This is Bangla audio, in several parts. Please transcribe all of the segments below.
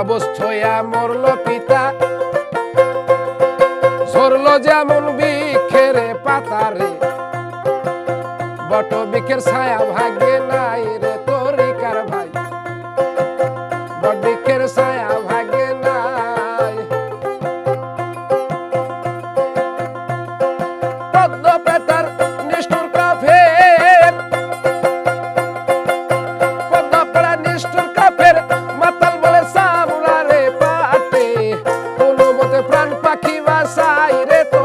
অবশ ছয়া পিতা। ঝরল যেমন বিখেরে পাতারে বট বিখের ছায়া ভাগ্যে নাই রে প্রাণ পাখি বাসাই রে তরিকার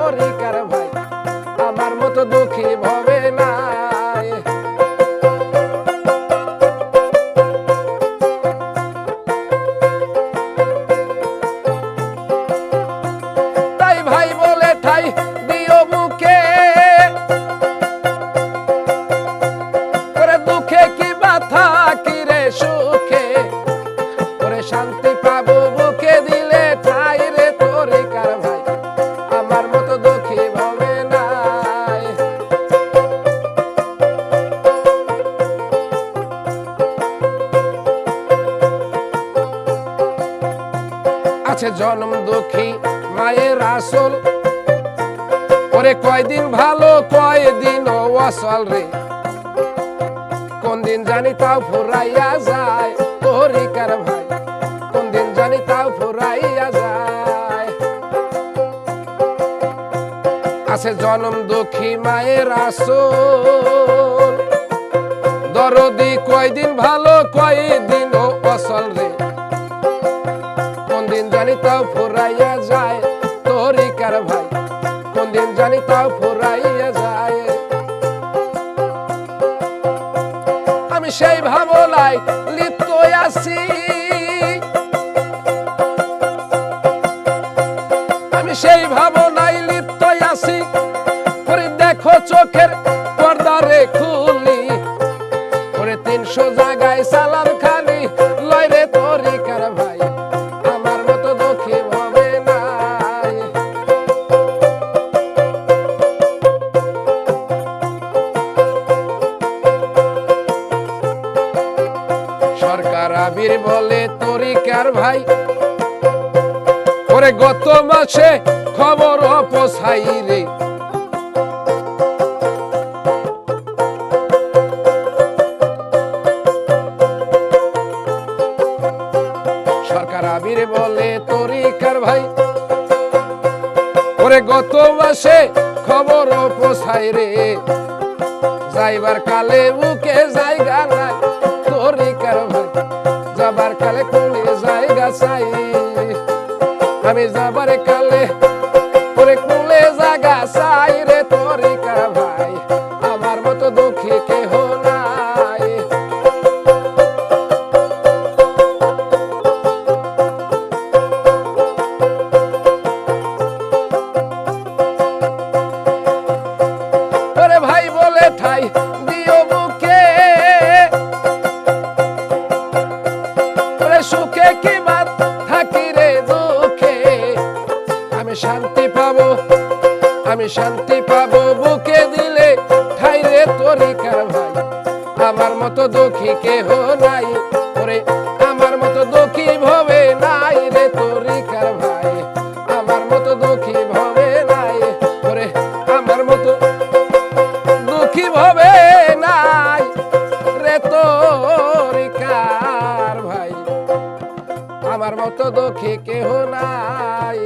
আছে জন্ম দুঃখী মায়ের আসল। ওরে কয়দিন ভালো, কয়দিন অসল রে। কোন দিন জানি তাও ফুরাইয়া যায় তরিকার ভাই। কোন দিন জানি তাও ফুরাইয়া যায়। আছে জনম দুঃখী মায়ের আসল। দরদি কয়দিন ভালো, কয়দিন অসল রে। কোন দিন জানি তাও ফুরাইয়া যায় তোরই কার ভাই? কোন দিন জানি তাও ফুরাইয়া যায়। আমি সেই ভাবনায় লিপ্ত আছি। আমি সেই ভাবনায় আবির বলে তরিকার ভাই? ওরে গত মাসে খবর অপসাই রে। সরকার আবির বলে তরিকার ভাই? ওরে গত মাসে খবর অপসাই রে। যাইবার কালে বুকে জায়গা নাই। আমি যাবার কালে, ওরে কোলে জায়গা চাই রে তরিকার ভাই আমার মতো দুঃখী কেহ নাই। বলে ঠাই আমি শান্তি পাবো, বুকে দিলে ঠাই রে তরিকার ভাই? আমার মতো দুঃখী কেহ নাই ওরে, আমার মতো দুঃখী ভবে নাই রে তরিকার ভাই? আমার মতো দুঃখী ভবে নাই ওরে, আমার মতো দুঃখী ভবে নাই রে তরিকার ভাই? আমার মতো দুঃখী কেহ নাই।